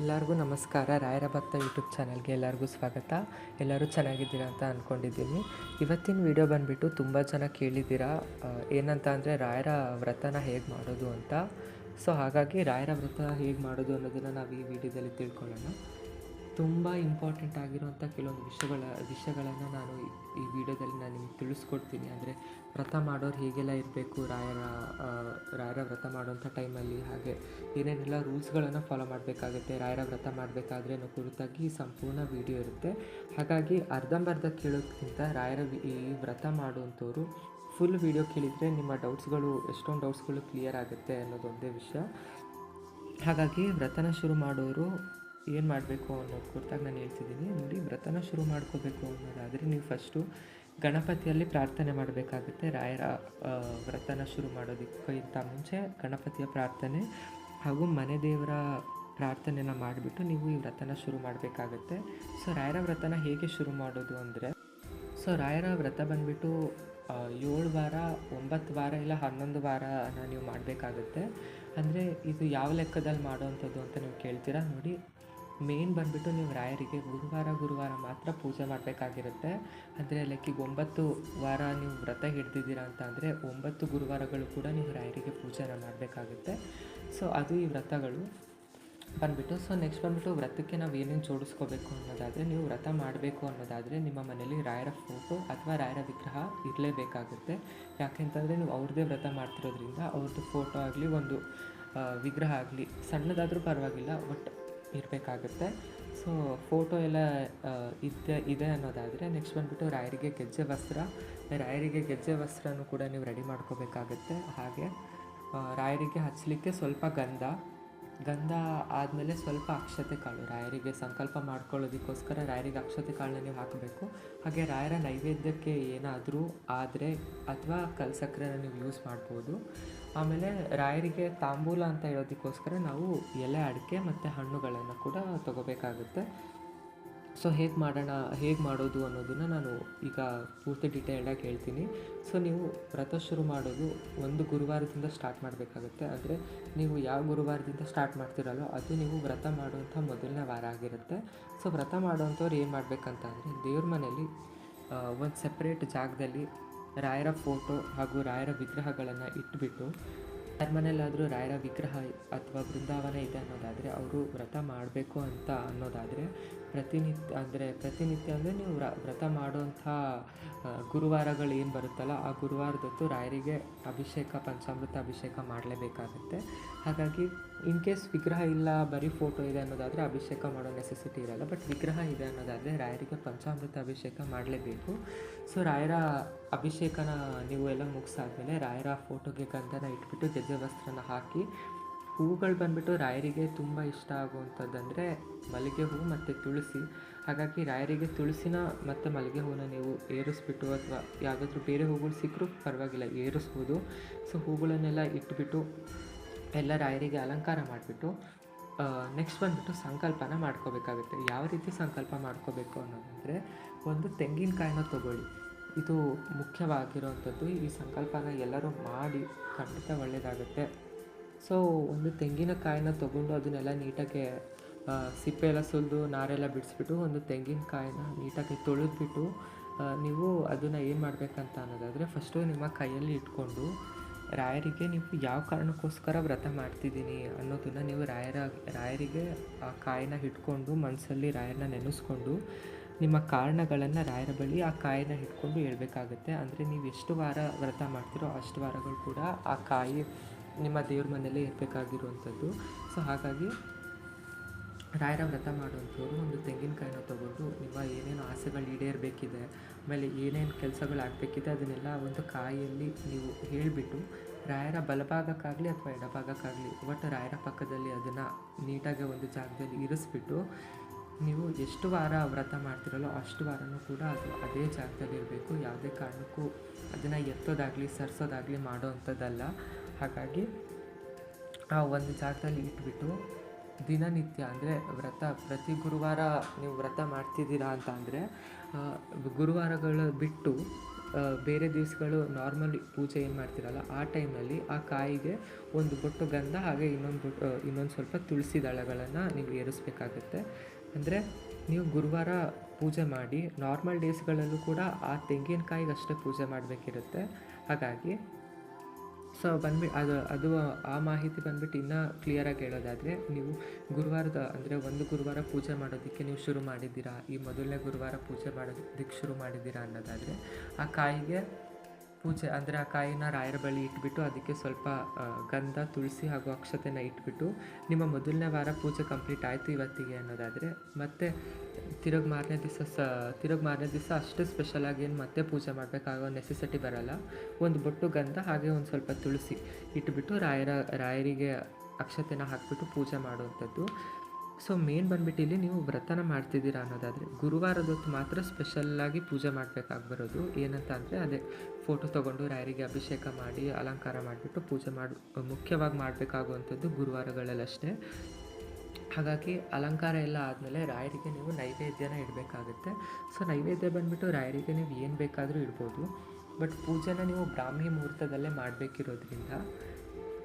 ಎಲ್ಲರಿಗೂ ನಮಸ್ಕಾರ. ರಾಯರ ಭಕ್ತ ಯೂಟ್ಯೂಬ್ ಚಾನಲ್ಗೆ ಎಲ್ಲರಿಗೂ ಸ್ವಾಗತ. ಎಲ್ಲರೂ ಚೆನ್ನಾಗಿದ್ದೀರಾ ಅಂತ ಅಂದ್ಕೊಂಡಿದ್ದೀನಿ ಇವತ್ತಿನ ವಿಡಿಯೋ ಬಂದುಬಿಟ್ಟು ತುಂಬ ಜನ ಕೇಳಿದ್ದೀರಾ ಏನಂತ ಅಂದರೆ ರಾಯರ ವ್ರತನ ಹೇಗೆ ಮಾಡೋದು ಅಂತ. ಸೊ ಹಾಗಾಗಿ ರಾಯರ ವ್ರತ ಹೇಗೆ ಮಾಡೋದು ಅನ್ನೋದನ್ನು ನಾವು ಈ ವಿಡಿಯೋದಲ್ಲಿ ತಿಳ್ಕೊಳ್ಳೋಣ. ತುಂಬ ಇಂಪಾರ್ಟೆಂಟ್ ಆಗಿರುವಂಥ ಕೆಲವೊಂದು ವಿಷಯಗಳ, ವಿಷಯಗಳನ್ನು ನಾನು ಈ- ವಿಡಿಯೋದಲ್ಲಿ ನಾನು ನಿಮ್ಗೆ ತಿಳಿಸ್ಕೊಡ್ತೀನಿ. ಅಂದರೆ ವ್ರತ ಮಾಡೋರು ಹೇಗೆಲ್ಲ ಇರಬೇಕು, ರಾಯರ ರಾಯರ ವ್ರತ ಮಾಡುವಂಥ ಟೈಮಲ್ಲಿ ಹಾಗೆ ಏನೇನೆಲ್ಲ ರೂಲ್ಸ್ಗಳನ್ನು ಫಾಲೋ ಮಾಡಬೇಕಾಗುತ್ತೆ, ರಾಯರ ವ್ರತ ಮಾಡಬೇಕಾದ್ರೆ ಅನ್ನೋ ಕುರಿತಾಗಿ ಸಂಪೂರ್ಣ ವಿಡಿಯೋ ಇರುತ್ತೆ. ಹಾಗಾಗಿ ಅರ್ಧಂಬರ್ಧ ಕೇಳೋದ್ಕಿಂತ ರಾಯರ ಈ ವ್ರತ ಮಾಡುವಂಥವ್ರು ಫುಲ್ ವಿಡಿಯೋ ಕೇಳಿದರೆ ನಿಮ್ಮ ಡೌಟ್ಸ್ಗಳು ಎಷ್ಟೊಂದು ಡೌಟ್ಸ್ಗಳು ಕ್ಲಿಯರ್ ಆಗುತ್ತೆ ಅನ್ನೋದೊಂದೇ ವಿಷಯ. ಹಾಗಾಗಿ ವ್ರತನ ಶುರು ಮಾಡೋರು ಏನು ಮಾಡಬೇಕು ಅನ್ನೋದು ಕುರಿತಾಗಿ ನಾನು ಹೇಳ್ತಿದ್ದೀನಿ. ನೋಡಿ, ವ್ರತನ ಶುರು ಮಾಡ್ಕೋಬೇಕು ಅನ್ನೋದಾದರೆ ನೀವು ಫಸ್ಟು ಗಣಪತಿಯಲ್ಲಿ ಪ್ರಾರ್ಥನೆ ಮಾಡಬೇಕಾಗುತ್ತೆ. ರಾಯರ ವ್ರತನ ಶುರು ಮಾಡೋದಕ್ಕಿಂತ ಮುಂಚೆ ಗಣಪತಿಯ ಪ್ರಾರ್ಥನೆ ಹಾಗೂ ಮನೆ ದೇವರ ಪ್ರಾರ್ಥನೆನ ಮಾಡಿಬಿಟ್ಟು ನೀವು ಈ ವ್ರತನ ಶುರು ಮಾಡಬೇಕಾಗತ್ತೆ. ಸೊ, ರಾಯರ ವ್ರತನ ಹೇಗೆ ಶುರು ಮಾಡೋದು ಅಂದರೆ, ಸೊ, ರಾಯರ ವ್ರತ ಬಂದುಬಿಟ್ಟು ಏಳು ವಾರ, ಒಂಬತ್ತು ವಾರ ಇಲ್ಲ ಹನ್ನೊಂದು ವಾರನ ನೀವು ಮಾಡಬೇಕಾಗುತ್ತೆ. ಅಂದರೆ ಇದು ಯಾವ ಲೆಕ್ಕದಲ್ಲಿ ಮಾಡೋವಂಥದ್ದು ಅಂತ ನೀವು ಕೇಳ್ತೀರಾ? ನೋಡಿ ಮೇನ್ ಬಂದುಬಿಟ್ಟು ನೀವು ರಾಯರಿಗೆ ಗುರುವಾರ ಗುರುವಾರ ಮಾತ್ರ ಪೂಜೆ ಮಾಡಬೇಕಾಗಿರುತ್ತೆ. ಅಂದರೆ ಲೈಕ್ ಈಗ ಒಂಬತ್ತು ವಾರ ನೀವು ವ್ರತ ಹಿಡ್ದಿದ್ದೀರಾ ಅಂತ ಅಂದರೆ ಒಂಬತ್ತು ಗುರುವಾರಗಳು ಕೂಡ ನೀವು ರಾಯರಿಗೆ ಪೂಜೆನ ಮಾಡಬೇಕಾಗುತ್ತೆ. ಸೊ ಅದು ಈ ವ್ರತಗಳು ಬಂದ್ಬಿಟ್ಟು ಸೊ ನೆಕ್ಸ್ಟ್ ಬಂದುಬಿಟ್ಟು ವ್ರತಕ್ಕೆ ನಾವು ಏನೇನು ಜೋಡಿಸ್ಕೋಬೇಕು ಅನ್ನೋದಾದರೆ ನೀವು ವ್ರತ ಮಾಡಬೇಕು ಅನ್ನೋದಾದರೆ ನಿಮ್ಮ ಮನೇಲಿ ರಾಯರ ಫೋಟೋ ಅಥವಾ ರಾಯರ ವಿಗ್ರಹ ಇರಲೇಬೇಕಾಗುತ್ತೆ. ಯಾಕೆಂತಂದರೆ ನೀವು ಅವ್ರದ್ದೇ ವ್ರತ ಮಾಡ್ತಿರೋದ್ರಿಂದ ಅವ್ರದ್ದು ಫೋಟೋ ಆಗಲಿ ಒಂದು ವಿಗ್ರಹ ಆಗಲಿ ಸಣ್ಣದಾದರೂ ಪರವಾಗಿಲ್ಲ ಬಟ್ ಇರಬೇಕಾಗುತ್ತೆ. ಸೊ ಫೋಟೋ ಎಲ್ಲ ಇದೆ ಇದೆ ಅನ್ನೋದಾದರೆ ನೆಕ್ಸ್ಟ್ ಬಂದುಬಿಟ್ಟು ರಾಯರಿಗೆ ಗೆಜ್ಜೆ ವಸ್ತ್ರ. ರಾಯರಿಗೆ ಗೆಜ್ಜೆ ವಸ್ತ್ರನೂ ಕೂಡ ನೀವು ರೆಡಿ ಮಾಡ್ಕೋಬೇಕಾಗುತ್ತೆ. ಹಾಗೆ ರಾಯರಿಗೆ ಹಚ್ಚಲಿಕ್ಕೆ ಸ್ವಲ್ಪ ಗಂಧ. ಗಂಧ ಆದಮೇಲೆ ಸ್ವಲ್ಪ ಅಕ್ಷತೆ ಕಾಳು. ರಾಯರಿಗೆ ಸಂಕಲ್ಪ ಮಾಡ್ಕೊಳ್ಳೋದಕ್ಕೋಸ್ಕರ ರಾಯರಿಗೆ ಅಕ್ಷತೆ ಕಾಳನ್ನ ನೀವು ಹಾಕಬೇಕು. ಹಾಗೆ ರಾಯರ ನೈವೇದ್ಯಕ್ಕೆ ಏನಾದರೂ ಆದರೆ, ಅಥವಾ ಕಲ್ಸಕ್ರೆನ ನೀವು ಯೂಸ್ ಮಾಡ್ಬೋದು. ಆಮೇಲೆ ರಾಯರಿಗೆ ತಾಂಬೂಲ ಅಂತ ಹೇಳೋದಕ್ಕೋಸ್ಕರ ನಾವು ಎಲೆ ಅಡಿಕೆ ಮತ್ತು ಹಣ್ಣುಗಳನ್ನು ಕೂಡ ತಗೋಬೇಕಾಗುತ್ತೆ. ಸೊ ಹೇಗೆ ಮಾಡೋಣ, ಹೇಗೆ ಮಾಡೋದು ಅನ್ನೋದನ್ನು ನಾನು ಈಗ ಪೂರ್ತಿ ಡೀಟೇಲ್ಡಾಗಿ ಹೇಳ್ತೀನಿ. ಸೊ ನೀವು ವ್ರತ ಶುರು ಮಾಡೋದು ಒಂದು ಗುರುವಾರದಿಂದ ಸ್ಟಾರ್ಟ್ ಮಾಡಬೇಕಾಗುತ್ತೆ. ಅಂದರೆ ನೀವು ಯಾವ ಗುರುವಾರದಿಂದ ಸ್ಟಾರ್ಟ್ ಮಾಡ್ತಿರಲ್ಲೋ ಅದು ನೀವು ವ್ರತ ಮಾಡುವಂಥ ಮೊದಲನೇ ವಾರ ಆಗಿರುತ್ತೆ. ಸೊ ವ್ರತ ಮಾಡುವಂಥವ್ರು ಏನು ಮಾಡಬೇಕಂತ ಅಂದರೆ ದೇವ್ರ ಮನೆಯಲ್ಲಿ ಒಂದು ಸಪ್ರೇಟ್ ಜಾಗದಲ್ಲಿ ರಾಯರ ಫೋಟೋ ಹಾಗೂ ರಾಯರ ವಿಗ್ರಹಗಳನ್ನು ಇಟ್ಬಿಟ್ಟು ಯಾರ ಮನೇಲಾದರೂ ರಾಯರ ವಿಗ್ರಹ ಅಥವಾ ಬೃಂದಾವನ ಇದೆ ಅನ್ನೋದಾದರೆ ಅವರು ವ್ರತ ಮಾಡಬೇಕು ಅಂತ ಅನ್ನೋದಾದರೆ ಪ್ರತಿನಿತ್ಯ ಅಂದರೆ ಪ್ರತಿನಿತ್ಯ ಅಂದರೆ ನೀವು ವ್ರ- ವ್ರತ ಮಾಡುವಂಥ ಗುರುವಾರಗಳು ಏನು ಬರುತ್ತಲ್ಲ ಆ ಗುರುವಾರದೊತ್ತು ರಾಯರಿಗೆ ಅಭಿಷೇಕ, ಪಂಚಾಮೃತ ಅಭಿಷೇಕ ಮಾಡಲೇಬೇಕಾಗುತ್ತೆ. ಹಾಗಾಗಿ ಇನ್ ಕೇಸ್ ವಿಗ್ರಹ ಇಲ್ಲ, ಬರೀ ಫೋಟೋ ಇದೆ ಅನ್ನೋದಾದರೆ ಅಭಿಷೇಕ ಮಾಡೋ ನೆಸೆಸಿಟಿ ಇರಲ್ಲ. ಬಟ್ ವಿಗ್ರಹ ಇದೆ ಅನ್ನೋದಾದರೆ ರಾಯರಿಗೆ ಪಂಚಾಮೃತ ಅಭಿಷೇಕ ಮಾಡಲೇಬೇಕು. ಸೊ ರಾಯರ ಅಭಿಷೇಕನ ನೀವು ಎಲ್ಲ ಮುಗಿಸಾದ್ಮೇಲೆ ರಾಯರ ಫೋಟೋಗೆ ಗಂಧನ ಇಟ್ಬಿಟ್ಟು ಗೆಜ್ಜೆ ವಸ್ತ್ರನ ಹಾಕಿ ಹೂಗಳು ಬಂದ್ಬಿಟ್ಟು ರಾಯರಿಗೆ ತುಂಬ ಇಷ್ಟ ಆಗುವಂಥದ್ದಂದರೆ ಮಲ್ಲಿಗೆ ಹೂವು ಮತ್ತು ತುಳಸಿ. ಹಾಗಾಗಿ ರಾಯರಿಗೆ ತುಳಸಿನ ಮತ್ತು ಮಲ್ಲಿಗೆ ಹೂವನ್ನ ನೀವು ಏರಿಸ್ಬಿಟ್ಟು ಅಥವಾ ಯಾವುದಾದ್ರೂ ಬೇರೆ ಹೂಗಳು ಸಿಕ್ಕರೂ ಪರವಾಗಿಲ್ಲ, ಏರಿಸ್ಬೋದು. ಸೊ, ಹೂಗಳನ್ನೆಲ್ಲ ಇಟ್ಬಿಟ್ಟು ಎಲ್ಲ ರಾಯರಿಗೆ ಅಲಂಕಾರ ಮಾಡಿಬಿಟ್ಟು ನೆಕ್ಸ್ಟ್ ಬಂದುಬಿಟ್ಟು ಸಂಕಲ್ಪನ ಮಾಡ್ಕೋಬೇಕಾಗುತ್ತೆ. ಯಾವ ರೀತಿ ಸಂಕಲ್ಪ ಮಾಡ್ಕೋಬೇಕು ಅನ್ನೋದಂದರೆ ಒಂದು ತೆಂಗಿನಕಾಯಿನ ತಗೊಳ್ಳಿ. ಇದು ಮುಖ್ಯವಾಗಿರೋವಂಥದ್ದು ಈ ಸಂಕಲ್ಪನ ಎಲ್ಲರೂ ಮಾಡಿ ಖಂಡಿತ ಒಳ್ಳೆಯದಾಗುತ್ತೆ ಸೊ ಒಂದು ತೆಂಗಿನಕಾಯಿನ ತೊಗೊಂಡು ಅದನ್ನೆಲ್ಲ ನೀಟಾಗಿ ಸಿಪ್ಪೆ ಎಲ್ಲ ಸುಲಿದು, ನಾರೆಲ್ಲ ಬಿಡಿಸ್ಬಿಟ್ಟು ಒಂದು ತೆಂಗಿನಕಾಯಿನ ನೀಟಾಗಿ ತೊಳೆದ್ಬಿಟ್ಟು ನೀವು ಅದನ್ನು ಏನು ಮಾಡಬೇಕಂತ ಅನ್ನೋದಾದರೆ ಫಸ್ಟು ನಿಮ್ಮ ಕೈಯಲ್ಲಿ ಇಟ್ಕೊಂಡು, ರಾಯರಿಗೆ ನೀವು ಯಾವ ಕಾರಣಕ್ಕೋಸ್ಕರ ವ್ರತ ಮಾಡ್ತಿದ್ದೀನಿ ಅನ್ನೋದನ್ನು ನೀವು ರಾಯರ ರಾಯರಿಗೆ ಆ ಕಾಯಿನ ಹಿಡ್ಕೊಂಡು ಮನಸ್ಸಲ್ಲಿ ರಾಯರನ್ನ ನೆನೆಸ್ಕೊಂಡು, ನಿಮ್ಮ ಕಾರಣಗಳನ್ನು ರಾಯರ ಬಳಿ ಆ ಕಾಯಿನ ಹಿಡ್ಕೊಂಡು ಹೇಳ್ಬೇಕಾಗುತ್ತೆ. ಅಂದರೆ ನೀವು ಎಷ್ಟು ವಾರ ವ್ರತ ಮಾಡ್ತೀರೋ ಅಷ್ಟು ವಾರಗಳು ಕೂಡ ಆ ಕಾಯಿ ನಿಮ್ಮ ದೇವ್ರ ಮನೆಯಲ್ಲೇ ಇರಬೇಕಾಗಿರುವಂಥದ್ದು. ಸೊ ಹಾಗಾಗಿ ರಾಯರ ವ್ರತ ಮಾಡುವಂಥವ್ರು ಒಂದು ತೆಂಗಿನಕಾಯಿನ ತೊಗೊಂಡು ನಿಮ್ಮ ಏನೇನು ಆಸೆಗಳು ಈಡೇರಬೇಕಿದೆ, ಆಮೇಲೆ ಏನೇನು ಕೆಲಸಗಳು ಆಗಬೇಕಿದೆ ಅದನ್ನೆಲ್ಲ ಒಂದು ಕಾಯಿಯಲ್ಲಿ ನೀವು ಹೇಳಿಬಿಟ್ಟು ರಾಯರ ಬಲಭಾಗಕ್ಕಾಗಲಿ ಅಥವಾ ಎಡಭಾಗಕ್ಕಾಗಲಿ, ಒಟ್ಟು ರಾಯರ ಪಕ್ಕದಲ್ಲಿ ಅದನ್ನು ನೀಟಾಗಿ ಒಂದು ಜಾಗದಲ್ಲಿ ಇರಿಸ್ಬಿಟ್ಟು ನೀವು ಎಷ್ಟು ವಾರ ವ್ರತ ಮಾಡ್ತಿರಲ್ಲೋ ಅಷ್ಟು ವಾರನೂ ಕೂಡ ಅದು ಅದೇ ಜಾಗದಲ್ಲಿ ಇರಬೇಕು ಯಾವುದೇ ಕಾರಣಕ್ಕೂ ಅದನ್ನು ಎತ್ತೋದಾಗಲಿ, ಸರಿಸೋದಾಗಲಿ ಮಾಡೋ ಅಂಥದ್ದಲ್ಲ ಹಾಗಾಗಿ ಆ ಒಂದು ಜಾಗದಲ್ಲಿ ಇಟ್ಬಿಟ್ಟು ದಿನನಿತ್ಯ ಅಂದರೆ ವ್ರತ, ಪ್ರತಿ ಗುರುವಾರ ನೀವು ವ್ರತ ಮಾಡ್ತಿದ್ದೀರಾ ಅಂತ ಅಂದರೆ ಗುರುವಾರಗಳು ಬಿಟ್ಟು ಬೇರೆ ದಿವಸಗಳು ನಾರ್ಮಲಿ ಪೂಜೆ ಏನು ಮಾಡ್ತಿರಲ್ಲ, ಆ ಟೈಮಲ್ಲಿ ಆ ಕಾಯಿಗೆ ಒಂದು ಬೊಟ್ಟು ಗಂಧ ಹಾಗೆ ಇನ್ನೊಂದು ಬೊಟ್ಟು ಇನ್ನೊಂದು ಸ್ವಲ್ಪ ತುಳಸಿ ದಳಗಳನ್ನು ನೀವು ಏರಿಸ್ಬೇಕಾಗುತ್ತೆ. ಅಂದರೆ ನೀವು ಗುರುವಾರ ಪೂಜೆ ಮಾಡಿ ನಾರ್ಮಲ್ ಡೇಸ್ಗಳಲ್ಲೂ ಕೂಡ ಆ ತೆಂಗಿನಕಾಯಿಗೆ ಅಷ್ಟೇ ಪೂಜೆ ಮಾಡಬೇಕಿರುತ್ತೆ. ಹಾಗಾಗಿ ಸೊ ಬಂದ್ಬಿಟ್ಟು ಅದು ಅದು ಆ ಮಾಹಿತಿ ಬಂದ್ಬಿಟ್ಟು ಇನ್ನೂ ಕ್ಲಿಯರಾಗಿ ಹೇಳೋದಾದರೆ, ನೀವು ಗುರುವಾರದ, ಅಂದರೆ ಒಂದು ಗುರುವಾರ ಪೂಜೆ ಮಾಡೋದಕ್ಕೆ ನೀವು ಶುರು ಮಾಡಿದ್ದೀರಾ? ಈ ಮೊದಲನೇ ಗುರುವಾರ ಪೂಜೆ ಮಾಡೋದಕ್ಕೆ ಶುರು ಮಾಡಿದ್ದೀರಾ ಅನ್ನೋದಾದರೆ, ಆ ಕಾಯಿಗೆ ಪೂಜೆ ಅಂದರೆ ಆ ಕಾಯಿನ ರಾಯರ ಬಳಿ ಇಟ್ಬಿಟ್ಟು ಅದಕ್ಕೆ ಸ್ವಲ್ಪ ಗಂಧ, ತುಳಸಿ ಹಾಗೂ ಅಕ್ಷತೆನ ಇಟ್ಬಿಟ್ಟು ನಿಮ್ಮ ಮೊದಲನೇ ವಾರ ಪೂಜೆ ಕಂಪ್ಲೀಟ್ ಆಯಿತು ಇವತ್ತಿಗೆ ಅನ್ನೋದಾದರೆ, ಮತ್ತೆ ತಿರುಗಿ ಮಾರನೇ ದಿವಸ ಸ, ತಿರುಗಿ ಮಾರನೇ ದಿವಸ ಅಷ್ಟೇ ಸ್ಪೆಷಲಾಗಿ ಏನು ಮತ್ತೆ ಪೂಜೆ ಮಾಡಬೇಕಾಗೋ ನೆಸೆಸಿಟಿ ಬರಲ್ಲ. ಒಂದು ಬೊಟ್ಟು ಗಂಧ ಹಾಗೆ ಒಂದು ಸ್ವಲ್ಪ ತುಳಸಿ ಇಟ್ಬಿಟ್ಟು ರಾಯರ, ರಾಯರಿಗೆ ಅಕ್ಷತೆನ ಹಾಕಿಬಿಟ್ಟು ಪೂಜೆ ಮಾಡುವಂಥದ್ದು. ಸೊ ಮೇನ್ ಬಂದ್ಬಿಟ್ಟು ಇಲ್ಲಿ ನೀವು ವ್ರತನ ಮಾಡ್ತಿದ್ದೀರಾ ಅನ್ನೋದಾದರೆ, ಗುರುವಾರದ ಹೊತ್ತು ಮಾತ್ರ ಸ್ಪೆಷಲ್ಲಾಗಿ ಪೂಜೆ ಮಾಡಬೇಕಾಗಿ ಬರೋದು. ಏನಂತ ಅಂದರೆ, ಅದೇ ಫೋಟೋ ತೊಗೊಂಡು ರಾಯರಿಗೆ ಅಭಿಷೇಕ ಮಾಡಿ, ಅಲಂಕಾರ ಮಾಡಿಬಿಟ್ಟು ಪೂಜೆ ಮಾಡಿ, ಮುಖ್ಯವಾಗಿ ಮಾಡಬೇಕಾಗುವಂಥದ್ದು ಗುರುವಾರಗಳಲ್ಲಷ್ಟೇ ಹಾಗಾಗಿ ಅಲಂಕಾರ ಎಲ್ಲ ಆದಮೇಲೆ ರಾಯರಿಗೆ ನೀವು ನೈವೇದ್ಯನ ಇಡಬೇಕಾಗುತ್ತೆ. ಸೊ ನೈವೇದ್ಯ ಬಂದುಬಿಟ್ಟು ರಾಯರಿಗೆ ನೀವು ಏನು ಬೇಕಾದರೂ ಇಡ್ಬೋದು. ಬಟ್ ಪೂಜೆನ ನೀವು ಬ್ರಾಹ್ಮಿ ಮುಹೂರ್ತದಲ್ಲೇ ಮಾಡಬೇಕಿರೋದ್ರಿಂದ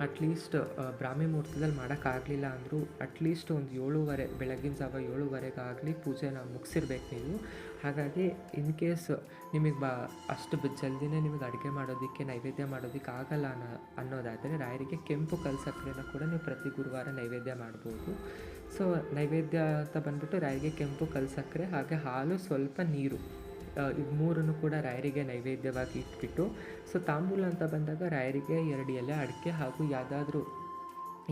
ಅಟ್ಲೀಸ್ಟ್ ಬ್ರಾಹ್ಮಿ ಮುಹೂರ್ತದಲ್ಲಿ ಮಾಡೋಕ್ಕಾಗಲಿಲ್ಲ ಅಂದರೂ ಅಟ್ಲೀಸ್ಟ್ ಒಂದು ಏಳುವರೆ, ಬೆಳಗಿನ ಜಾವ ಏಳುವರೆಗಾಗಲಿ ಪೂಜೆನ ಮುಗಿಸಿರ್ಬೇಕು ನೀವು. ಹಾಗಾಗಿ ಇನ್ ಕೇಸ್ ನಿಮಗೆ ಬಾ, ಅಷ್ಟು ಜಲ್ದಿನೇ ನಿಮಗೆ ಅಡುಗೆ ಮಾಡೋದಕ್ಕೆ, ನೈವೇದ್ಯ ಮಾಡೋದಕ್ಕೆ ಆಗಲ್ಲ ಅನ್ನೋ ಅನ್ನೋದಾದರೆ ರಾಯರಿಗೆ ಕೆಂಪು ಕಲ್ ಸಕ್ಕರೆನ ಕೂಡ ನೀವು ಪ್ರತಿ ಗುರುವಾರ ನೈವೇದ್ಯ ಮಾಡ್ಬೋದು. ಸೊ ನೈವೇದ್ಯ ಅಂತ ಬಂದ್ಬಿಟ್ಟು ರಾಯರಿಗೆ ಕೆಂಪು ಕಲ್ ಸಕ್ಕರೆ, ಹಾಗೆ ಹಾಲು, ಸ್ವಲ್ಪ ನೀರು. ಇದು ಮೂರನ್ನು ಕೂಡ ರಾಯರಿಗೆ ನೈವೇದ್ಯವಾಗಿ ಇಟ್ಬಿಟ್ಟು, ಸೊ ತಾಂಬೂಲ ಅಂತ ಬಂದಾಗ ರಾಯರಿಗೆ ಎರಡು ಎಲೆ ಅಡಿಕೆ ಹಾಗೂ ಯಾವುದಾದ್ರೂ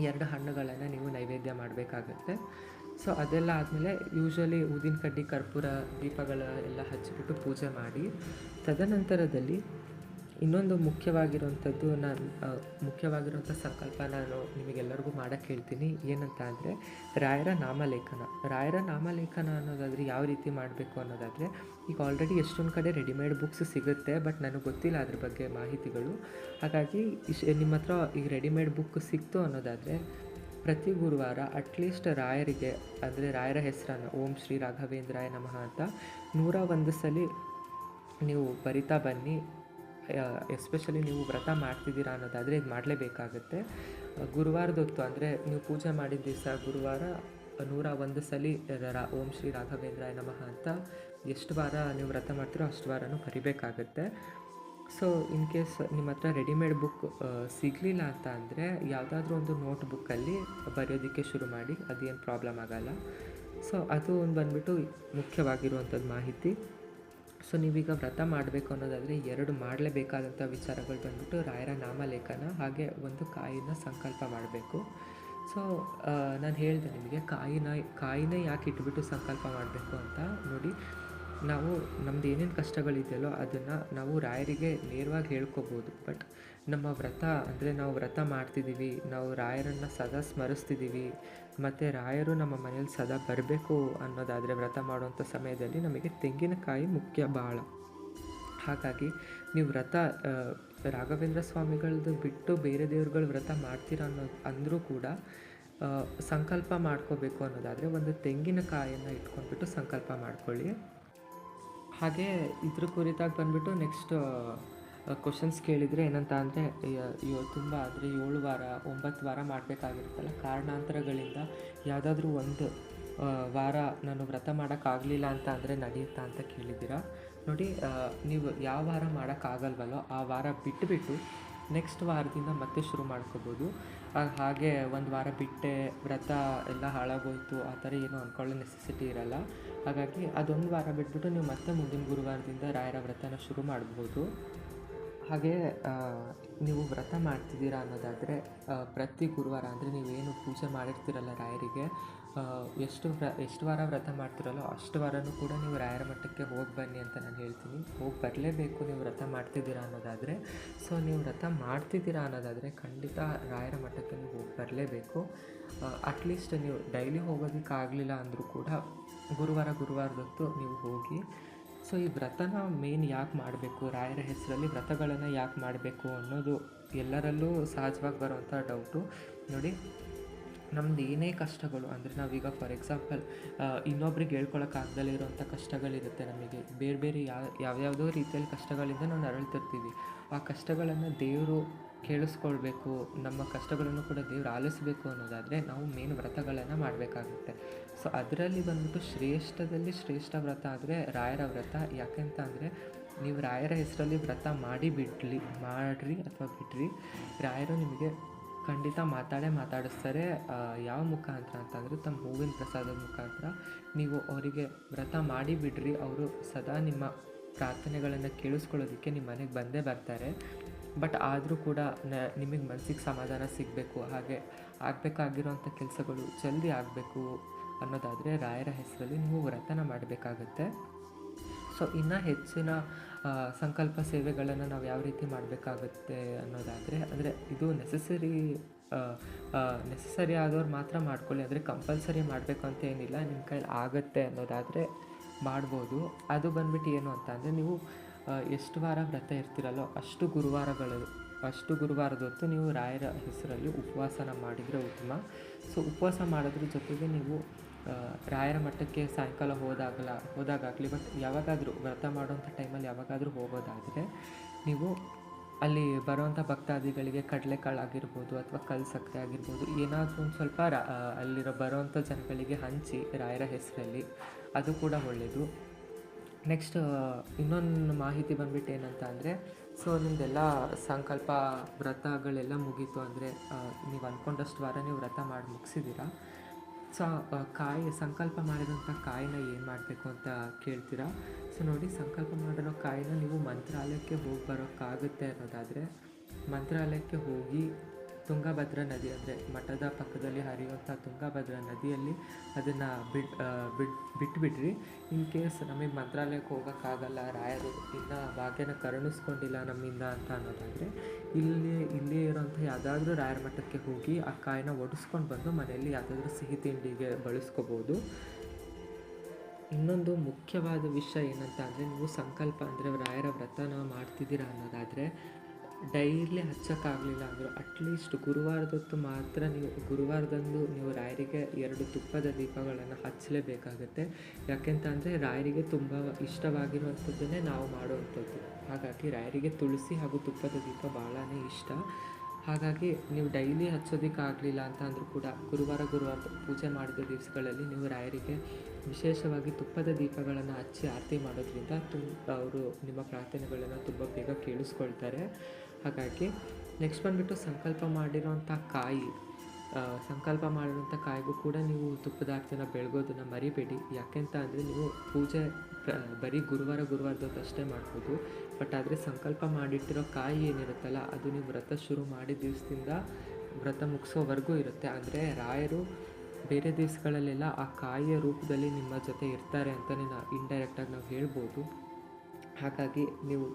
ಎರಡು ಹಣ್ಣುಗಳನ್ನು ನೀವು ನೈವೇದ್ಯ ಮಾಡಬೇಕಾಗತ್ತೆ. ಸೊ ಅದೆಲ್ಲ ಆದಮೇಲೆ ಯೂಶ್ವಲಿ ಊದಿನ ಕಡ್ಡಿ ಕರ್ಪೂರ ದೀಪಗಳ ಎಲ್ಲ ಹಚ್ಚಿಬಿಟ್ಟು ಪೂಜೆ ಮಾಡಿ, ತದನಂತರದಲ್ಲಿ ಇನ್ನೊಂದು ಮುಖ್ಯವಾಗಿರುವಂಥದ್ದು ನಾನು ಮುಖ್ಯವಾಗಿರುವಂಥ ಸಂಕಲ್ಪ ನಾನು ನಿಮಗೆಲ್ಲರಿಗೂ ಮಾಡೋಕ್ಕೆ ಹೇಳ್ತೀನಿ. ಏನಂತ ಅಂದರೆ, ರಾಯರ ನಾಮಲೇಖನ. ರಾಯರ ನಾಮಲೇಖನ ಅನ್ನೋದಾದರೆ ಯಾವ ರೀತಿ ಮಾಡಬೇಕು ಅನ್ನೋದಾದರೆ, ಈಗ ಆಲ್ರೆಡಿ ಎಷ್ಟೊಂದು ಕಡೆ ರೆಡಿಮೇಡ್ ಬುಕ್ಸ್ ಸಿಗುತ್ತೆ ಬಟ್ ನನಗೆ ಗೊತ್ತಿಲ್ಲ ಅದ್ರ ಬಗ್ಗೆ ಮಾಹಿತಿಗಳು. ಹಾಗಾಗಿ ಇಶ್ ನಿಮ್ಮ ಹತ್ರ ಈಗ ರೆಡಿಮೇಡ್ ಬುಕ್ ಸಿಕ್ತು ಅನ್ನೋದಾದರೆ, ಪ್ರತಿ ಗುರುವಾರ ಅಟ್ಲೀಸ್ಟ್ ರಾಯರಿಗೆ, ಅಂದರೆ ರಾಯರ ಹೆಸರನ್ನು, ಓಂ ಶ್ರೀ ರಾಘವೇಂದ್ರಾಯ ನಮಃ ಅಂತ ನೂರ ಒಂದು ಸಲ ನೀವು ಬರಿತಾ ಬನ್ನಿ. ಎಸ್ಪೆಷಲಿ ನೀವು ವ್ರತ ಮಾಡ್ತಿದ್ದೀರಾ ಅನ್ನೋದಾದರೆ ಇದು ಮಾಡಲೇಬೇಕಾಗುತ್ತೆ. ಗುರುವಾರದ ಹೊತ್ತು ಅಂದರೆ ನೀವು ಪೂಜೆ ಮಾಡಿದ ದಿವಸ ಗುರುವಾರ ನೂರ ಒಂದು ಸಲ ಓಂ ಶ್ರೀ ರಾಘವೇಂದ್ರಾಯ ನಮಃ ಅಂತ ಎಷ್ಟು ವಾರ ನೀವು ವ್ರತ ಮಾಡ್ತೀರೋ ಅಷ್ಟು ವಾರನೂ ಬರಿಬೇಕಾಗತ್ತೆ ಸೊ ಇನ್ ಕೇಸ್ ನಿಮ್ಮ ಹತ್ರ ರೆಡಿಮೇಡ್ ಬುಕ್ ಸಿಗಲಿಲ್ಲ ಅಂತ ಅಂದರೆ ಯಾವುದಾದ್ರೂ ಒಂದು ನೋಟ್ ಬುಕ್ಕಲ್ಲಿ ಬರೆಯೋದಕ್ಕೆ ಶುರು ಮಾಡಿ, ಅದೇನು ಪ್ರಾಬ್ಲಮ್ ಆಗಲ್ಲ. ಸೊ ಅದು ಒಂದು ಬಂದುಬಿಟ್ಟು ಮುಖ್ಯವಾಗಿರುವಂಥದ್ದು ಮಾಹಿತಿ. ಸೊ ನೀವೀಗ ವ್ರತ ಮಾಡಬೇಕು ಅನ್ನೋದಾದರೆ ಎರಡು ಮಾಡಲೇಬೇಕಾದಂಥ ವಿಚಾರಗಳು ಬಂದ್ಬಿಟ್ಟು ರಾಯರ ನಾಮಲೇಖನ ಹಾಗೆ ಒಂದು ಕಾಯಿನ ಸಂಕಲ್ಪ ಮಾಡಬೇಕು. ಸೊ ನಾನು ಹೇಳಿದೆ ನಿಮಗೆ ಕಾಯಿನ, ಕಾಯಿನೇ ಯಾಕೆ ಇಟ್ಬಿಟ್ಟು ಸಂಕಲ್ಪ ಮಾಡಬೇಕು ಅಂತ ನೋಡಿ. ನಾವು ನಮ್ದು ಏನೇನು ಕಷ್ಟಗಳಿದೆಯಲ್ಲೋ ಅದನ್ನು ನಾವು ರಾಯರಿಗೆ ನೇರವಾಗಿ ಹೇಳ್ಕೊಬೋದು. ಬಟ್ ನಮ್ಮ ವ್ರತ ಅಂದರೆ ನಾವು ವ್ರತ ಮಾಡ್ತಿದ್ದೀವಿ ನಾವು ರಾಯರನ್ನು ಸದಾ ಸ್ಮರಿಸ್ತಿದ್ದೀವಿ ಮತ್ತು ರಾಯರು ನಮ್ಮ ಮನೇಲಿ ಸದಾ ಬರಬೇಕು ಅನ್ನೋದಾದರೆ ವ್ರತ ಮಾಡುವಂಥ ಸಮಯದಲ್ಲಿ ನಮಗೆ ತೆಂಗಿನಕಾಯಿ ಮುಖ್ಯ ಭಾಳ ಹಾಗಾಗಿ ನೀವು ವ್ರತ ರಾಘವೇಂದ್ರ ಸ್ವಾಮಿಗಳದ್ದು ಬಿಟ್ಟು ಬೇರೆ ದೇವ್ರುಗಳು ವ್ರತ ಮಾಡ್ತೀರ ಅನ್ನೋ, ಅಂದರೂ ಕೂಡ ಸಂಕಲ್ಪ ಮಾಡ್ಕೋಬೇಕು ಅನ್ನೋದಾದರೆ ಒಂದು ತೆಂಗಿನಕಾಯನ್ನು ಇಟ್ಕೊಂಡ್ಬಿಟ್ಟು ಸಂಕಲ್ಪ ಮಾಡ್ಕೊಳ್ಳಿ. ಹಾಗೆ ಇದ್ರ ಕುರಿತಾಗಿ ಬಂದುಬಿಟ್ಟು ನೆಕ್ಸ್ಟ್ ಕ್ವಶನ್ಸ್ ಕೇಳಿದರೆ ಏನಂತ ಅಂದರೆ ತುಂಬ ಆದರೆ ಏಳು ವಾರ, ಒಂಬತ್ತು ವಾರ ಮಾಡಬೇಕಾಗಿರುತ್ತಲ್ಲ, ಕಾರಣಾಂತರಗಳಿಂದ ಯಾವುದಾದ್ರೂ ಒಂದು ವಾರ ನಾನು ವ್ರತ ಮಾಡೋಕ್ಕಾಗಲಿಲ್ಲ ಅಂತ ಅಂದರೆ ನಡೆಯುತ್ತಾ ಅಂತ ಕೇಳಿದ್ದೀರಾ? ನೋಡಿ ನೀವು ಯಾವ ವಾರ ಮಾಡೋಕ್ಕಾಗಲ್ವಲ್ಲೋ ಆ ವಾರ ಬಿಟ್ಟುಬಿಟ್ಟು ನೆಕ್ಸ್ಟ್ ವಾರದಿಂದ ಮತ್ತೆ ಶುರು ಮಾಡ್ಕೋಬೋದು. ಆ, ಹಾಗೆ ಒಂದು ವಾರ ಬಿಟ್ಟೆ ವ್ರತ ಎಲ್ಲ ಹಾಳಾಗೋಯ್ತು ಆ ಥರ ಏನು ಅಂದ್ಕೊಳ್ಳೋ ನೆಸೆಸಿಟಿ ಇರಲ್ಲ. ಹಾಗಾಗಿ ಅದೊಂದು ವಾರ ಬಿಟ್ಬಿಟ್ಟು ನೀವು ಮತ್ತೆ ಮುಂದಿನ ಗುರುವಾರದಿಂದ ರಾಯರ ವ್ರತನ ಶುರು ಮಾಡ್ಬೋದು. ಹಾಗೆ ನೀವು ವ್ರತ ಮಾಡ್ತಿದ್ದೀರಾ ಅನ್ನೋದಾದರೆ ಪ್ರತಿ ಗುರುವಾರ ಅಂದರೆ ನೀವೇನು ಪೂಜೆ ಮಾಡಿರ್ತೀರಲ್ಲ ರಾಯರಿಗೆ ಎಷ್ಟು ವ್ರ, ಎಷ್ಟು ವಾರ ವ್ರತ ಮಾಡ್ತಿರಲ್ಲೋ ಅಷ್ಟು ವಾರನೂ ಕೂಡ ನೀವು ರಾಯರ ಮಠಕ್ಕೆ ಹೋಗಿ ಬನ್ನಿ ಅಂತ ನಾನು ಹೇಳ್ತೀನಿ. ಹೋಗಿ ಬರಲೇಬೇಕು ನೀವು ವ್ರತ ಮಾಡ್ತಿದ್ದೀರಾ ಅನ್ನೋದಾದರೆ, ಸೊ ನೀವು ವ್ರತ ಮಾಡ್ತಿದ್ದೀರಾ ಅನ್ನೋದಾದರೆ ಖಂಡಿತ ರಾಯರ ಮಠಕ್ಕೆ ನೀವು ಹೋಗಿ ಬರಲೇಬೇಕು. ಅಟ್ಲೀಸ್ಟ್ ನೀವು ಡೈಲಿ ಹೋಗೋದಕ್ಕಾಗಲಿಲ್ಲ ಅಂದರೂ ಕೂಡ ಗುರುವಾರ ಗುರುವಾರದೊತ್ತು ನೀವು ಹೋಗಿ, ಸೊ ಈ ವ್ರತನ ಮೇನ್ ಯಾಕೆ ಮಾಡಬೇಕು, ರಾಯರ ಹೆಸರಲ್ಲಿ ವ್ರತಗಳನ್ನು ಯಾಕೆ ಮಾಡಬೇಕು ಅನ್ನೋದು ಎಲ್ಲರಲ್ಲೂ ಸಹಜವಾಗಿ ಬರುವಂಥ ಡೌಟು ನೋಡಿ ನಮ್ದು ಏನೇ ಕಷ್ಟಗಳು, ಅಂದರೆ ನಾವೀಗ ಫಾರ್ ಎಕ್ಸಾಂಪಲ್ ಇನ್ನೊಬ್ರಿಗೆ ಹೇಳ್ಕೊಳಕ್ಕಾಗ್ದಲೇ ಇರೋವಂಥ ಕಷ್ಟಗಳಿರುತ್ತೆ ನಮಗೆ. ಬೇರೆ ಬೇರೆ ಯಾವ ಯಾವ್ಯಾವುದೋ ರೀತಿಯಲ್ಲಿ ಕಷ್ಟಗಳಿಂದ ನಾವು ನರಳ್ತಿರ್ತೀವಿ. ಆ ಕಷ್ಟಗಳನ್ನು ದೇವರು ಕೇಳಿಸ್ಕೊಳ್ಬೇಕು, ನಮ್ಮ ಕಷ್ಟಗಳನ್ನು ಕೂಡ ದೇವ್ರು ಆಲಿಸಬೇಕು ಅನ್ನೋದಾದರೆ ನಾವು ಮೇನ್ ವ್ರತಗಳನ್ನು ಮಾಡಬೇಕಾಗುತ್ತೆ. ಸೊ ಅದರಲ್ಲಿ ಬಂದ್ಬಿಟ್ಟು ಶ್ರೇಷ್ಠದಲ್ಲಿ ಶ್ರೇಷ್ಠ ವ್ರತ ಆದರೆ ರಾಯರ ವ್ರತ. ಯಾಕೆಂತ ಅಂದರೆ, ನೀವು ರಾಯರ ಹೆಸರಲ್ಲಿ ವ್ರತ ಮಾಡಿ ಬಿಡಲಿ ಮಾಡಿರಿ ಅಥವಾ ಬಿಡ್ರಿ. ರಾಯರು ನಿಮಗೆ ಖಂಡಿತ ಮಾತಾಡೇ ಮಾತಾಡಿಸ್ತಾರೆ. ಯಾವ ಮುಖಾಂತರ ಅಂತಂದರೆ ತಮ್ಮ ಹೂವಿನ ಪ್ರಸಾದದ ಮುಖಾಂತರ. ನೀವು ಅವರಿಗೆ ವ್ರತ ಮಾಡಿ ಬಿಡ್ರಿ. ಅವರು ಸದಾ ನಿಮ್ಮ ಪ್ರಾರ್ಥನೆಗಳನ್ನು ಕೇಳಿಸ್ಕೊಳ್ಳೋದಕ್ಕೆ ನಿಮ್ಮ ಮನೆಗೆ ಬಂದೇ ಬರ್ತಾರೆ. ಬಟ್ ಆದರೂ ಕೂಡ ನ, ನಿಮಗೆ ಮನಸ್ಸಿಗೆ ಸಮಾಧಾನ ಸಿಗಬೇಕು. ಹಾಗೆ ಆಗಬೇಕಾಗಿರೋಂಥ ಕೆಲಸಗಳು ಜಲ್ದಿ ಆಗಬೇಕು ಅನ್ನೋದಾದರೆ ರಾಯರ ಹೆಸರಲ್ಲಿ ನೀವು ವ್ರತನ ಮಾಡಬೇಕಾಗತ್ತೆ. ಸೊ, ಇನ್ನೂ ಹೆಚ್ಚಿನ ಸಂಕಲ್ಪ ಸೇವೆಗಳನ್ನು ನಾವು ಯಾವ ರೀತಿ ಮಾಡಬೇಕಾಗುತ್ತೆ ಅನ್ನೋದಾದರೆ, ಅಂದರೆ ಇದು ನೆಸಸರಿ ನೆಸಸರಿ ಆದವ್ರು ಮಾತ್ರ ಮಾಡ್ಕೊಳ್ಳಿ, ಅಂದರೆ ಕಂಪಲ್ಸರಿ ಮಾಡಬೇಕು ಅಂತ ಏನಿಲ್ಲ ನಿಮ್ಮ ಕೈಲಿ ಆಗುತ್ತೆ ಅನ್ನೋದಾದರೆ ಮಾಡ್ಬೋದು. ಅದು ಬಂದ್ಬಿಟ್ಟು ಏನು ಅಂತ ಅಂದರೆ, ನೀವು ಎಷ್ಟು ವಾರ ವ್ರತ ಇರ್ತಿರಲ್ಲೋ ಅಷ್ಟು ಗುರುವಾರಗಳು, ಅಷ್ಟು ಗುರುವಾರದ ಹೊತ್ತು ನೀವು ರಾಯರ ಹೆಸರಲ್ಲಿ ಉಪವಾಸನ ಮಾಡಿದರೆ ಉತ್ತಮ. ಸೊ, ಉಪವಾಸ ಮಾಡೋದ್ರ ಜೊತೆಗೆ ನೀವು ರಾಯರ ಮಠಕ್ಕೆ ಸಾಯಂಕಾಲ ಹೋದಾಗಲ ಹೋದಾಗಲಿ ಬಟ್ ಯಾವಾಗಾದರೂ ವ್ರತ ಮಾಡುವಂಥ ಟೈಮಲ್ಲಿ ಯಾವಾಗಾದರೂ ಹೋಗೋದಾದರೆ ನೀವು ಅಲ್ಲಿ ಬರುವಂಥ ಭಕ್ತಾದಿಗಳಿಗೆ ಕಡಲೆಕಾಳು ಆಗಿರ್ಬೋದು ಅಥವಾ ಕಲ್ಲು ಸಕ್ಕರೆ ಆಗಿರ್ಬೋದು, ಏನಾದರೂ ಒಂದು ಸ್ವಲ್ಪ ರಾ- ಅಲ್ಲಿರೋ ಬರೋವಂಥ ಜನಗಳಿಗೆ ಹಂಚಿ ರಾಯರ ಹೆಸರಲ್ಲಿ, ಅದು ಕೂಡ ಒಳ್ಳೆಯದು ನೆಕ್ಸ್ಟ್ ಇನ್ನೊಂದು ಮಾಹಿತಿ ಬಂದ್ಬಿಟ್ಟು ಏನಂತ ಅಂದರೆ ಸೊ ನಿಮ್ಮದೆಲ್ಲ ಸಂಕಲ್ಪ ವ್ರತಗಳೆಲ್ಲ ಮುಗೀತು ಅಂದರೆ ನೀವು ಅಂದ್ಕೊಂಡಷ್ಟು ವಾರ ನೀವು ವ್ರತ ಮಾಡಿ ಮುಗಿಸಿದ್ದೀರಾ ಸೊ ಕಾಯಿ, ಸಂಕಲ್ಪ ಮಾಡಿದಂಥ ಕಾಯಿನ ಏನು ಮಾಡಬೇಕು ಅಂತ ಕೇಳ್ತೀರಾ? ಸೊ, ನೋಡಿ, ಸಂಕಲ್ಪ ಮಾಡಿರೋ ಕಾಯಿನ ನೀವು ಮಂತ್ರಾಲಯಕ್ಕೆ ಹೋಗಿ ಬರೋಕ್ಕಾಗುತ್ತೆ ಅನ್ನೋದಾದರೆ, ಮಂತ್ರಾಲಯಕ್ಕೆ ಹೋಗಿ ತುಂಗಭದ್ರಾ ನದಿ ಅಂದರೆ ಮಠದ ಪಕ್ಕದಲ್ಲಿ ಹರಿಯುವಂಥ ತುಂಗಭದ್ರಾ ನದಿಯಲ್ಲಿ ಅದನ್ನು ಬಿಡ್ ಆ, ಬಿಡ್ ಬಿಟ್ಬಿಡ್ರಿ. ಇನ್ ಕೇಸ್ ನಮಗೆ ಮಂತ್ರಾಲಯಕ್ಕೆ ಹೋಗೋಕ್ಕಾಗಲ್ಲ ರಾಯರು ಇನ್ನು ಭಾಗ್ಯನ ಕರುಣಿಸ್ಕೊಂಡಿಲ್ಲ ನಮ್ಮಿಂದ ಅಂತ ಅನ್ನೋದಾದರೆ ಇಲ್ಲಿ ಇಲ್ಲಿ ಇರೋಂಥ ಯಾವುದಾದ್ರೂ ರಾಯರ ಮಠಕ್ಕೆ ಹೋಗಿ ಆ ಕಾಯಿನ ಒಡಿಸ್ಕೊಂಡು ಬಂದು ಮನೆಯಲ್ಲಿ ಯಾವುದಾದ್ರೂ ಸಿಹಿ ತಿಂಡಿಗೆ ಬಳಸ್ಕೋಬೋದು. ಇನ್ನೊಂದು ಮುಖ್ಯವಾದ ವಿಷಯ ಏನಂತ ಅಂದರೆ ನೀವು ಸಂಕಲ್ಪ ಅಂದರೆ ರಾಯರ ವ್ರತನ ಮಾಡ್ತಿದ್ದೀರಾ ಅನ್ನೋದಾದರೆ ಡೈಲಿ ಹಚ್ಚೋಕ್ಕಾಗಲಿಲ್ಲ ಅಂದರು. ಅಟ್ಲೀಸ್ಟ್ ಗುರುವಾರದೊತ್ತು ಮಾತ್ರ ನೀವು, ಗುರುವಾರದಂದು ನೀವು ರಾಯರಿಗೆ ಎರಡು ತುಪ್ಪದ ದೀಪಗಳನ್ನು ಹಚ್ಚಲೇಬೇಕಾಗತ್ತೆ. ಯಾಕೆಂತ ಅಂದರೆ ರಾಯರಿಗೆ ತುಂಬ ಇಷ್ಟವಾಗಿರುವಂಥದ್ದನ್ನೇ ನಾವು ಮಾಡುವಂಥದ್ದು. ಹಾಗಾಗಿ ರಾಯರಿಗೆ ತುಳಸಿ ಹಾಗೂ ತುಪ್ಪದ ದೀಪ ಭಾಳನೇ ಇಷ್ಟ. ಹಾಗಾಗಿ ನೀವು ಡೈಲಿ ಹಚ್ಚೋದಕ್ಕಾಗಲಿಲ್ಲ ಅಂತ ಅಂದರೂ ಕೂಡ ಗುರುವಾರ ಗುರುವಾರ ಪೂಜೆ ಮಾಡಿದ ದಿವಸಗಳಲ್ಲಿ ನೀವು ರಾಯರಿಗೆ ವಿಶೇಷವಾಗಿ ತುಪ್ಪದ ದೀಪಗಳನ್ನು ಹಚ್ಚಿ ಆರತಿ ಮಾಡೋದ್ರಿಂದ ತುಂಬ ಅವರು ನಿಮ್ಮ ಪ್ರಾರ್ಥನೆಗಳನ್ನು ತುಂಬ ಬೇಗ ಕೇಳಿಸ್ಕೊಳ್ತಾರೆ. ಹಾಗಾಗಿ ನೆಕ್ಸ್ಟ್ ಬಂದುಬಿಟ್ಟು ಸಂಕಲ್ಪ ಮಾಡಿರೋಂಥ ಕಾಯಿ ಸಂಕಲ್ಪ ಮಾಡಿರೋಂಥ ಕಾಯಿಗೂ ಕೂಡ ನೀವು ತುಪ್ಪದ ಆರತಿನ ಬೆಳಗೋದನ್ನು ಮರಿಬೇಡಿ. ಯಾಕೆಂತ ಅಂದರೆ ನೀವು ಪೂಜೆ ಬರೀ ಗುರುವಾರ ಗುರುವಾರದೊತ್ತು ಅಷ್ಟೇ ಮಾಡ್ಬೋದು. ಬಟ್ ಆದರೆ ಸಂಕಲ್ಪ ಮಾಡಿಟ್ಟಿರೋ ಕಾಯಿ ಏನಿರುತ್ತಲ್ಲ, ಅದು ನೀವು ವ್ರತ ಶುರು ಮಾಡಿದ ದಿವಸದಿಂದ ವ್ರತ ಮುಗಿಸೋವರೆಗೂ ಇರುತ್ತೆ. ಅಂದರೆ ರಾಯರು ಬೇರೆ ದಿವಸಗಳಲ್ಲೆಲ್ಲ ಆ ಕಾಯಿಯ ರೂಪದಲ್ಲಿ ನಿಮ್ಮ ಜೊತೆ ಇರ್ತಾರೆ ಅಂತಲೇ ನಾ ಇಂಡೈರೆಕ್ಟಾಗಿ ನಾವು ಹೇಳ್ಬೋದು. ಹಾಗಾಗಿ ನೀವು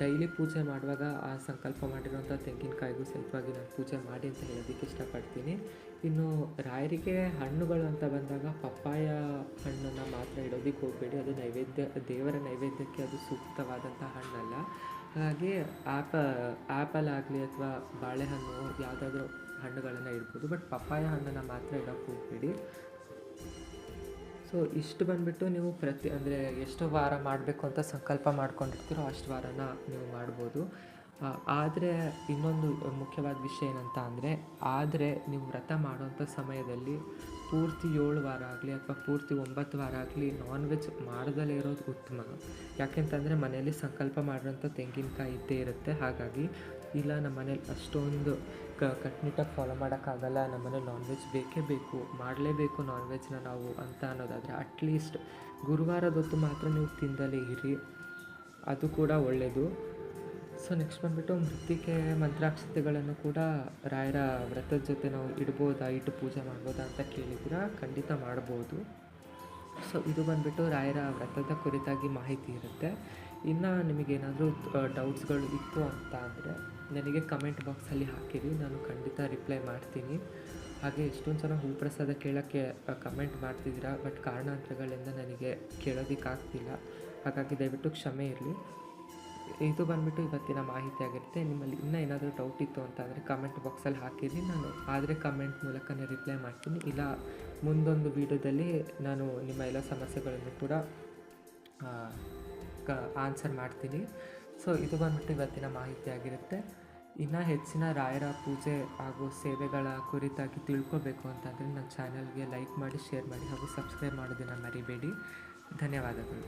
ಡೈಲಿ ಪೂಜೆ ಮಾಡುವಾಗ ಆ ಸಂಕಲ್ಪ ಮಾಡಿರುವಂಥ ತೆಂಗಿನಕಾಯಿಗೂ ಸಹಿತವಾಗಿ ನಾನು ಪೂಜೆ ಮಾಡಿ ಅಂತ ಹೇಳೋದಕ್ಕೆ ಇಷ್ಟಪಡ್ತೀನಿ. ಇನ್ನು ರಾಯರಿಗೆ ಹಣ್ಣುಗಳು ಅಂತ ಬಂದಾಗ ಪಪ್ಪಾಯ ಹಣ್ಣನ್ನು ಮಾತ್ರ ಇಡೋದಕ್ಕೆ ಹೋಗಬೇಡಿ. ಅದು ನೈವೇದ್ಯ, ದೇವರ ನೈವೇದ್ಯಕ್ಕೆ ಅದು ಸೂಕ್ತವಾದಂಥ ಹಣ್ಣಲ್ಲ. ಹಾಗಾಗಿ ಆ್ಯಪ ಆ್ಯಪಲ್ ಆಗಲಿ ಅಥವಾ ಬಾಳೆಹಣ್ಣು ಯಾವುದಾದ್ರೂ ಹಣ್ಣುಗಳನ್ನು ಇಡ್ಬೋದು. ಬಟ್ ಪಪ್ಪಾಯ ಹಣ್ಣನ್ನು ಮಾತ್ರ ಇಡೋಕ್ಕೆ ಹೋಗಬೇಡಿ. ಸೊ ಇಷ್ಟು ಬಂದುಬಿಟ್ಟು ನೀವು ಪ್ರತಿ ಅಂದರೆ ಎಷ್ಟು ವಾರ ಮಾಡಬೇಕು ಅಂತ ಸಂಕಲ್ಪ ಮಾಡ್ಕೊಂಡಿರ್ತೀರೋ ಅಷ್ಟು ವಾರನ ನೀವು ಮಾಡ್ಬೋದು. ಆದರೆ ಇನ್ನೊಂದು ಮುಖ್ಯವಾದ ವಿಷಯ ಏನಂತ ಅಂದರೆ, ಆದರೆ ನೀವು ವ್ರತ ಮಾಡುವಂಥ ಸಮಯದಲ್ಲಿ ಪೂರ್ತಿ ಏಳು ವಾರ ಆಗಲಿ ಅಥವಾ ಪೂರ್ತಿ ಒಂಬತ್ತು ವಾರ ಆಗಲಿ ನಾನ್ ವೆಜ್ ಮಾಡ್ದಲೇ ಇರೋದು ಉತ್ತಮ. ಯಾಕೆಂತಂದರೆ ಮನೆಯಲ್ಲಿ ಸಂಕಲ್ಪ ಮಾಡಿರೋಂಥ ತೆಂಗಿನಕಾಯಿ ಇದ್ದೇ ಇರುತ್ತೆ. ಹಾಗಾಗಿ ಇಲ್ಲ, ನಮ್ಮ ಮನೇಲಿ ಅಷ್ಟೊಂದು ಕ ಕಟ್ನಿಟ್ಟಾಗಿ ಫಾಲೋ ಮಾಡೋಕ್ಕಾಗಲ್ಲ. ನಮ್ಮನೆ ನಾನ್ ವೆಜ್ ಬೇಕೇ ಬೇಕು. ಮಾಡಲೇಬೇಕು ನಾನ್ ವೆಜ್ನ ನಾವು ಅಂತ ಅನ್ನೋದಾದರೆ ಅಟ್ಲೀಸ್ಟ್ ಗುರುವಾರದೊತ್ತು ಮಾತ್ರ ನೀವು ತಿಂದಲೇ ಇರಿ. ಅದು ಕೂಡ ಒಳ್ಳೆಯದು ಸೊ ನೆಕ್ಸ್ಟ್ ಬಂದುಬಿಟ್ಟು ಮೃತ್ತಿಕೆ ಮಂತ್ರಾಕ್ಷತೆಗಳನ್ನು ಕೂಡ ರಾಯರ ವ್ರತದ ಜೊತೆ ನಾವು ಇಡ್ಬೋದಾ? ಇಟ್ಟು ಪೂಜೆ ಮಾಡ್ಬೋದಾ ಅಂತ ಕೇಳಿದ್ರೆ ಖಂಡಿತ ಮಾಡ್ಬೋದು. ಸೊ ಇದು ಬಂದುಬಿಟ್ಟು ರಾಯರ ವ್ರತದ ಕುರಿತಾಗಿ ಮಾಹಿತಿ ಇರುತ್ತೆ. ಇನ್ನು ನಿಮಗೇನಾದರೂ ಡೌಟ್ಸ್ಗಳು ಇತ್ತು ಅಂತ ಅಂದರೆ ನನಗೆ ಕಮೆಂಟ್ ಬಾಕ್ಸಲ್ಲಿ ಹಾಕಿರಿ, ನಾನು ಖಂಡಿತ ರಿಪ್ಲೈ ಮಾಡ್ತೀನಿ. ಹಾಗೆ ಎಷ್ಟೊಂದು ಜನ ಹೂಪ್ರಸಾದ ಕೇಳೋಕ್ಕೆ ಕಮೆಂಟ್ ಮಾಡ್ತಿದ್ದೀರಾ ಬಟ್ ಕಾರಣಾಂತರಗಳಿಂದ ನನಗೆ ಕೇಳೋದಕ್ಕಾಗ್ತಿಲ್ಲ. ಹಾಗಾಗಿ ದಯವಿಟ್ಟು ಕ್ಷಮೆ ಇರಲಿ. ಇದು ಬಂದುಬಿಟ್ಟು ಇವತ್ತಿನ ಮಾಹಿತಿ ಆಗಿರುತ್ತೆ. ನಿಮ್ಮಲ್ಲಿ ಇನ್ನೂ ಏನಾದರೂ ಡೌಟ್ ಇತ್ತು ಅಂತಂದರೆ ಕಮೆಂಟ್ ಬಾಕ್ಸಲ್ಲಿ ಹಾಕಿರಿ. ನಾನು ಆದರೆ ಕಮೆಂಟ್ ಮೂಲಕನೇ ರಿಪ್ಲೈ ಮಾಡ್ತೀನಿ. ಇಲ್ಲ, ಮುಂದೊಂದು ವೀಡಿಯೋದಲ್ಲಿ ನಾನು ನಿಮ್ಮ ಎಲ್ಲ ಸಮಸ್ಯೆಗಳನ್ನು ಕೂಡ ಕ ಆನ್ಸರ್ ಮಾಡ್ತೀನಿ. ಸೊ ಇದು ಬಂದ್ಬಿಟ್ಟು ಇವತ್ತಿನ ಮಾಹಿತಿ ಆಗಿರುತ್ತೆ. ಇನ್ನು ಹೆಚ್ಚಿನ ರಾಯರ ಪೂಜೆ ಹಾಗೂ ಸೇವೆಗಳ ಕುರಿತಾಗಿ ತಿಳ್ಕೊಬೇಕು ಅಂತಂದರೆ ನನ್ನ ಚಾನಲ್ಗೆ ಲೈಕ್ ಮಾಡಿ ಶೇರ್ ಮಾಡಿ ಹಾಗೂ ಸಬ್ಸ್ಕ್ರೈಬ್ ಮಾಡೋದನ್ನು ಮರಿಬೇಡಿ. ಧನ್ಯವಾದಗಳು.